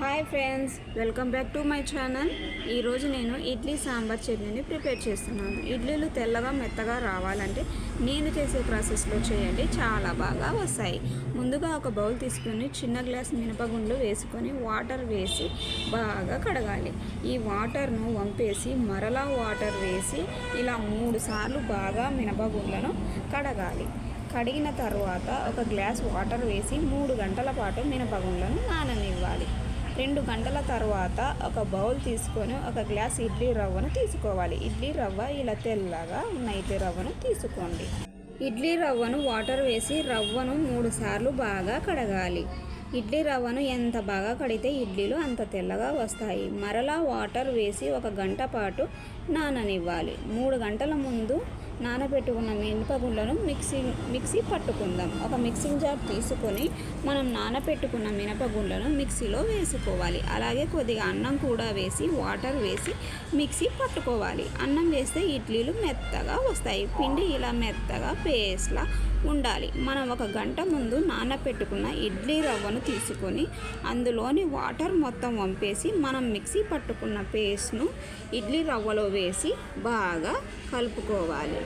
Hi friends welcome back to my channel. ఈరోజు నేను ఇడ్లీ సాంబార్ చట్నీని ప్రిపేర్ చేస్తున్నాను. ఇడ్లీలు తెల్లగా మెత్తగా రావాలంటే నేను చేసే ప్రాసెస్లో చేయండి చాలా బాగా వస్తాయి. ముందుగా ఒక బౌల్ తీసుకొని చిన్న గ్లాస్ మినపగుండ్లు వేసుకొని వాటర్ వేసి బాగా కడగాలి. ఈ వాటర్ను వంపేసి మరలా వాటర్ వేసి ఇలా మూడు సార్లు బాగా మినపగుండ్లను కడగాలి. కడిగిన తర్వాత ఒక గ్లాస్ వాటర్ వేసి మూడు గంటల పాటు మినపగుండ్లను నాననివ్వాలి. రెండు గంటల తర్వాత ఒక బౌల్ తీసుకొని ఒక గ్లాస్ ఇడ్లీ రవ్వను తీసుకోవాలి. ఇడ్లీ రవ్వ ఇలా తెల్లగా ఉన్న ఇడ్లీ రవ్వను తీసుకోండి. ఇడ్లీ రవ్వను వాటర్ వేసి రవ్వను మూడు సార్లు బాగా కడగాలి. ఇడ్లీ రవ్వను ఎంత బాగా కడితే ఇడ్లీలు అంత తెల్లగా వస్తాయి. మరలా వాటర్ వేసి ఒక గంట పాటు నాననివ్వాలి. మూడు గంటల ముందు నానబెట్టుకున్న మినపగుళ్ళను మిక్సీ మిక్సీ పట్టుకుందాం. ఒక మిక్సింగ్ జార్ తీసుకొని మనం నానబెట్టుకున్న మినపగుళ్ళను మిక్సీలో వేసుకోవాలి. అలాగే కొద్దిగా అన్నం కూడా వేసి వాటర్ వేసి మిక్సీ పట్టుకోవాలి. అన్నం వేస్తే ఇడ్లీలు మెత్తగా వస్తాయి. పిండి ఇలా మెత్తగా పేస్ట్లా ఉండాలి. మనం ఒక గంట ముందు నానబెట్టుకున్న ఇడ్లీ రవ్వను తీసుకొని అందులోని వాటర్ మొత్తం వంపేసి మనం మిక్సీ పట్టుకున్న పేస్ట్ను ఇడ్లీ రవ్వలో వేసి బాగా కలుపుకోవాలి.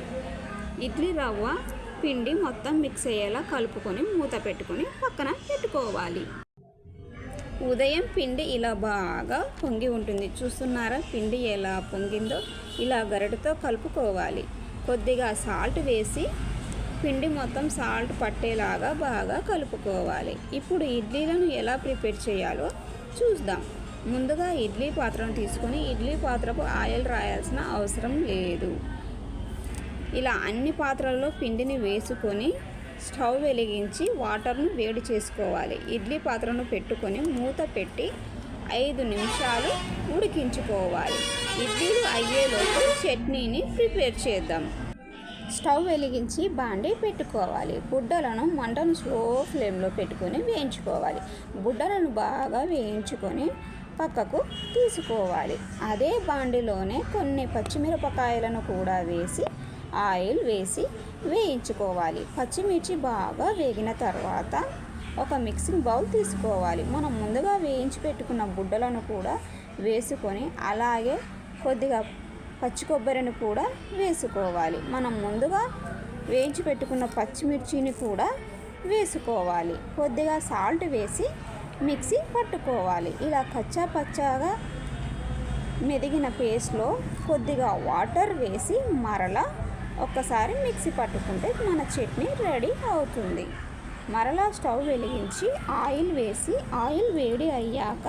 ఇడ్లీ రవ్వ పిండి మొత్తం మిక్స్ అయ్యేలా కలుపుకొని మూత పెట్టుకొని పక్కన పెట్టుకోవాలి. ఉదయం పిండి ఇలా బాగా పొంగి ఉంటుంది. చూస్తున్నారా? పిండి ఎలా పొంగిందో? ఇలా గరిటతో కలుపుకోవాలి. కొద్దిగా సాల్ట్ వేసి పిండి మొత్తం సాల్ట్ పట్టేలాగా బాగా కలుపుకోవాలి. ఇప్పుడు ఇడ్లీలను ఎలా ప్రిపేర్ చేయాలో చూద్దాం. ముందుగా ఇడ్లీ పాత్రను తీసుకొని ఇడ్లీ పాత్రకు ఆయిల్ రాయాల్సిన అవసరం లేదు. ఇలా అన్ని పాత్రల్లో పిండిని వేసుకొని స్టవ్ వెలిగించి వాటర్ను వేడి చేసుకోవాలి. ఇడ్లీ పాత్రను పెట్టుకొని మూత పెట్టి ఐదు నిమిషాలు ఉడికించుకోవాలి. ఇడ్లీలు అయ్యేలోపు చట్నీని ప్రిపేర్ చేద్దాం. స్టవ్ వెలిగించి బాండి పెట్టుకోవాలి. బుడ్డలను మంటను స్లో ఫ్లేమ్లో పెట్టుకొని వేయించుకోవాలి. బుడ్డలను బాగా వేయించుకొని పక్కకు తీసుకోవాలి. అదే బాండిలోనే కొన్ని పచ్చిమిరపకాయలను కూడా వేసి ఆయిల్ వేసి వేయించుకోవాలి. పచ్చిమిర్చి బాగా వేగిన తర్వాత ఒక మిక్సింగ్ బౌల్ తీసుకోవాలి. మనం ముందుగా వేయించి పెట్టుకున్న గుడ్డలను కూడా వేసుకొని అలాగే కొద్దిగా పచ్చి కొబ్బరిని కూడా వేసుకోవాలి. మనం ముందుగా వేయించి పెట్టుకున్న పచ్చిమిర్చిని కూడా వేసుకోవాలి. కొద్దిగా సాల్ట్ వేసి మిక్సీ పట్టుకోవాలి. ఇలా కచ్చా పచ్చాగా మెదిగిన పేస్ట్లో కొద్దిగా వాటర్ వేసి మరలా ఒక్కసారి మిక్సీ పట్టుకుంటే మన చట్నీ రెడీ అవుతుంది. మరలా స్టవ్ వెలిగించి ఆయిల్ వేసి ఆయిల్ వేడి అయ్యాక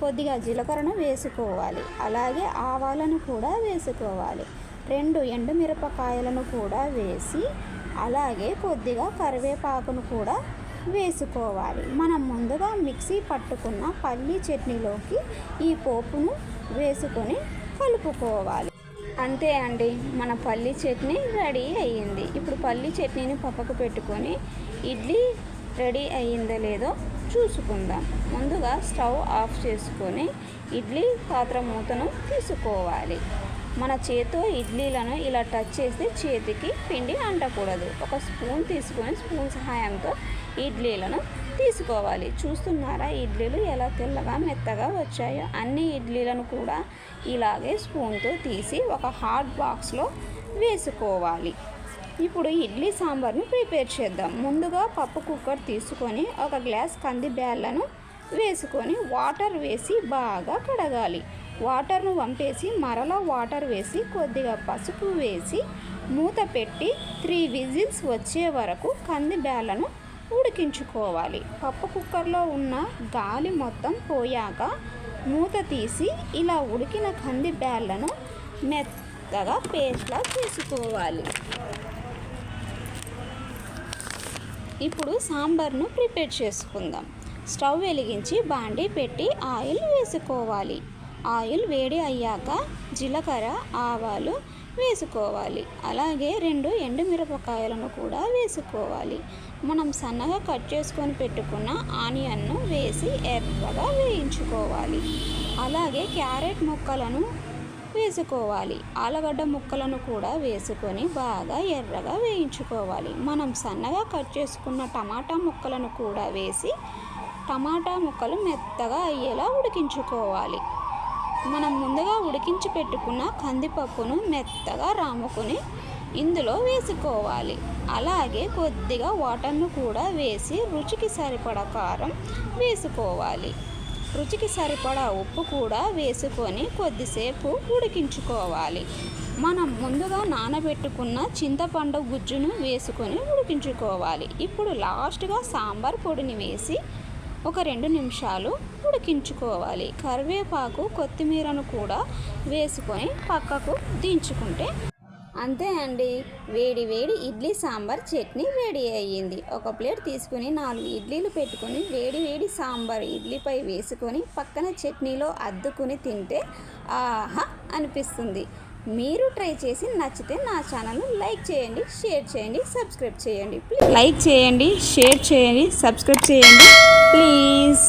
కొద్దిగా జీలకర్రను వేసుకోవాలి. అలాగే ఆవాలను కూడా వేసుకోవాలి. రెండు ఎండుమిరపకాయలను కూడా వేసి అలాగే కొద్దిగా కరివేపాకును కూడా వేసుకోవాలి. మనం ముందుగా మిక్సీ పట్టుకున్న పల్లీ చట్నీలోకి ఈ పోపును వేసుకొని కలుపుకోవాలి. అంతే అండి మన పల్లీ చట్నీ రెడీ అయ్యింది. ఇప్పుడు పల్లీ చట్నీని పక్కకు పెట్టుకొని ఇడ్లీ రెడీ అయ్యిందో లేదో చూసుకుందాం. ముందుగా స్టవ్ ఆఫ్ చేసుకొని ఇడ్లీ పాత్ర మూతను తీసుకోవాలి. మన చేతితో ఇడ్లీలను ఇలా టచ్ చేస్తే చేతికి పిండి అంటకూడదు. ఒక స్పూన్ తీసుకొని స్పూన్ సహాయంతో ఇడ్లీలను తీసుకోవాలి. చూస్తున్నారా ఇడ్లీలు ఎలా తెల్లగా మెత్తగా వచ్చాయో? అన్ని ఇడ్లీలను కూడా ఇలాగే స్పూన్తో తీసి ఒక హాట్ బాక్స్లో వేసుకోవాలి. ఇప్పుడు ఇడ్లీ సాంబార్ని ప్రిపేర్ చేద్దాం. ముందుగా పప్పు కుక్కర్ తీసుకొని ఒక గ్లాస్ కంది బ్యాళ్ళను వేసుకొని వాటర్ వేసి బాగా కడగాలి. వాటర్ను వంపేసి మరలా వాటర్ వేసి కొద్దిగా పసుపు వేసి మూత పెట్టి త్రీ విజిల్స్ వచ్చే వరకు కంది బ్యాళ్ళను ఉడికించుకోవాలి. పప్పు కుక్కర్లో ఉన్న గాలి మొత్తం పోయాక మూత తీసి ఇలా ఉడికిన కంది బ్యాళ్ళను మెత్తగా పేస్ట్లా చేసుకోవాలి. ఇప్పుడు సాంబార్ను ప్రిపేర్ చేసుకుందాం. స్టవ్ వెలిగించి బాండి పెట్టి ఆయిల్ వేసుకోవాలి. ఆయిల్ వేడి అయ్యాక జీలకర్ర ఆవాలు వేసుకోవాలి. అలాగే రెండు ఎండుమిరపకాయలను కూడా వేసుకోవాలి. మనం సన్నగా కట్ చేసుకొని పెట్టుకున్న ఆనియన్ను వేసి ఎర్రగా వేయించుకోవాలి. అలాగే క్యారెట్ ముక్కలను వేసుకోవాలి. ఆలుగడ్డ ముక్కలను కూడా వేసుకొని బాగా ఎర్రగా వేయించుకోవాలి. మనం సన్నగా కట్ చేసుకున్న టమాటా ముక్కలను కూడా వేసి టమాటా ముక్కలు మెత్తగా అయ్యేలా ఉడికించుకోవాలి. మనం ముందుగా ఉడికించి పెట్టుకున్న కందిపప్పును మెత్తగా రాముకొని ఇందులో వేసుకోవాలి. అలాగే కొద్దిగా వాటర్ను కూడా వేసి రుచికి సరిపడా కారం వేసుకోవాలి. రుచికి సరిపడా ఉప్పు కూడా వేసుకొని కొద్దిసేపు ఉడికించుకోవాలి. మనం ముందుగా నానబెట్టుకున్న చింతపండు గుజ్జును వేసుకొని ఉడికించుకోవాలి. ఇప్పుడు లాస్ట్గా సాంబార్ పొడిని వేసి ఒక రెండు నిమిషాలు ఉడికించుకోవాలి. కరివేపాకు కొత్తిమీరను కూడా వేసుకొని పక్కకు దించుకుంటే అంతే అండి. వేడి వేడి ఇడ్లీ సాంబార్ చట్నీ రెడీ అయ్యింది. ఒక ప్లేట్ తీసుకుని నాలుగు ఇడ్లీలు పెట్టుకొని వేడి వేడి సాంబార్ ఇడ్లీపై వేసుకొని పక్కన చట్నీలో అద్దుకుని తింటే ఆహా అనిపిస్తుంది. మీరు ట్రై చేసి నచ్చితే నా ఛానల్ను లైక్ చేయండి షేర్ చేయండి సబ్స్క్రైబ్ చేయండి. లైక్ చేయండి షేర్ చేయండి సబ్స్క్రైబ్ చేయండి. ప్లీజ్.